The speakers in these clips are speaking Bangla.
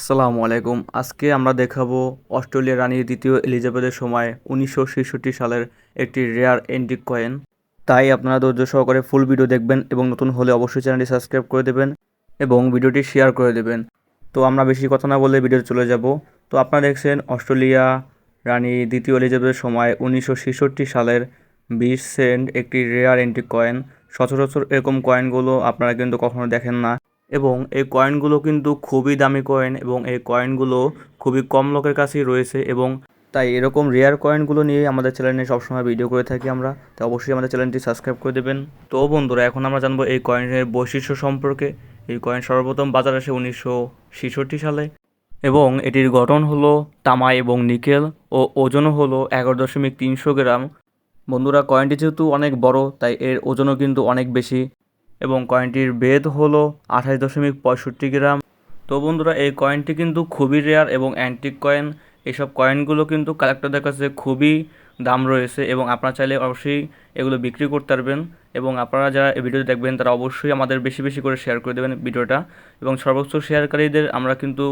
আসসালামু আলাইকুম। আজকে আমরা দেখাবো অস্ট্রেলিয়ার রানী দ্বিতীয় এলিজাবেথের সময় উনিশশো ছেষট্টি সালের একটি রেয়ার এন্টিক কয়েন তাই আপনারা ধৈর্য সহকারে ফুল ভিডিও দেখবেন এবং নতুন হলে অবশ্যই চ্যানেলটি সাবস্ক্রাইব করে দেবেন এবং ভিডিওটি শেয়ার করে দেবেন। তো আমরা বেশি কথা না বলে ভিডিও চলে যাব। তো আপনারা দেখছেন অস্ট্রেলিয়া রানী দ্বিতীয় এলিজাবেথের সময় উনিশশো ছেষট্টি সালের বিশ সেন্ট একটি রেয়ার এন্টিক কয়েন সচরাচর এরকম কয়েনগুলো আপনারা কিন্তু কখনো দেখেন না। এবং এই কয়েনগুলো কিন্তু খুবই দামি কয়েন এবং এই কয়েনগুলো খুবই কম লোকের কাছেই রয়েছে এবং তাই এরকম রেয়ার কয়েনগুলো নিয়ে আমাদের চ্যানেলে সবসময় ভিডিও করে থাকি আমরা। তো অবশ্যই আমাদের চ্যানেলটি সাবস্ক্রাইব করে দেবেন। তো বন্ধুরা, এখন আমরা জানব এই কয়েনের বৈশিষ্ট্য সম্পর্কে। এই কয়েন সর্বপ্রথম বাজার আসে উনিশশো ছেষট্টি সালে এবং এটির গঠন হলো তামা এবং নিকেল ও ওজনও হলো এগারো দশমিক তিনশো গ্রাম। বন্ধুরা কয়েনটি যেহেতু অনেক বড়, তাই এর ওজনও কিন্তু অনেক বেশি। এবং কয়েনটির বেদ হলো আঠাশ দশমিক পঁয়ষট্টি গ্রাম। তো বন্ধুরা, এই কয়েনটি কিন্তু খুবই রেয়ার এবং অ্যান্টিক কয়েন এইসব কয়েনগুলো কিন্তু কালেক্টরদের কাছে খুবই দাম রয়েছে এবং আপনারা চাইলে অবশ্যই এগুলো বিক্রি করতে পারবেন এবং আপনারা যারা এই ভিডিও দেখবেন, তারা অবশ্যই আমাদের বেশি বেশি করে শেয়ার করে দেবেন ভিডিওটা। এবং সর্বোচ্চ শেয়ারকারীদের আমরা কিন্তু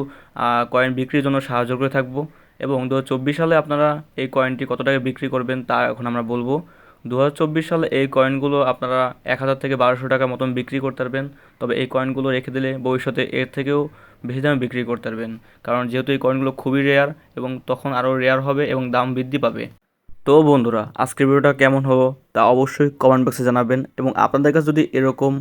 কয়েন বিক্রির জন্য সাহায্য করে থাকব। এবং দু হাজার চব্বিশ সালে আপনারা এই কয়েনটি কত টাকা বিক্রি করবেন, তা এখন আমরা বলব। দু হাজার চব্বিশ সালে এই কয়েনগুলো আপনারা এক হাজার থেকে বারোশো টাকা মতন বিক্রি করতে পারবেন। তবে এই কয়েনগুলো রেখে দিলে ভবিষ্যতে এর থেকেও বেশি দামে বিক্রি করতে পারবেন। কারণ যেহেতু এই কয়েনগুলো খুবই রেয়ার এবং তখন আরও রেয়ার হবে এবং দাম বৃদ্ধি পাবে। তো বন্ধুরা, আজকের ভিডিওটা কেমন হলো তা অবশ্যই কমেন্ট বক্সে জানাবেন এবং আপনাদের কাছে যদি এরকম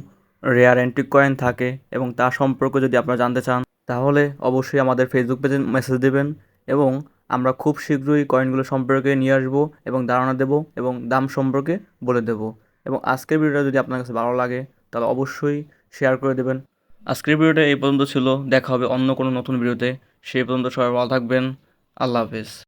রেয়ার অ্যান্টিক কয়েন থাকে এবং তার সম্পর্কে যদি আপনারা জানতে চান, তাহলে অবশ্যই আমাদের ফেসবুক পেজে মেসেজ দেবেন এবং আমরা খুব শীঘ্রই কয়েনগুলো সম্পর্কে নিয়ে আসব এবং ধারণা দেব এবং দাম সম্পর্কে বলে দেব। এবং আজকের ভিডিওটা যদি আপনার কাছে ভালো লাগে, তাহলে অবশ্যই শেয়ার করে দেবেন। আজকের ভিডিওটা এই পর্যন্ত ছিল। দেখা হবে অন্য কোনো নতুন ভিডিওতে। সেই পর্যন্ত সবাই ভালো থাকবেন। আল্লাহ হাফেজ।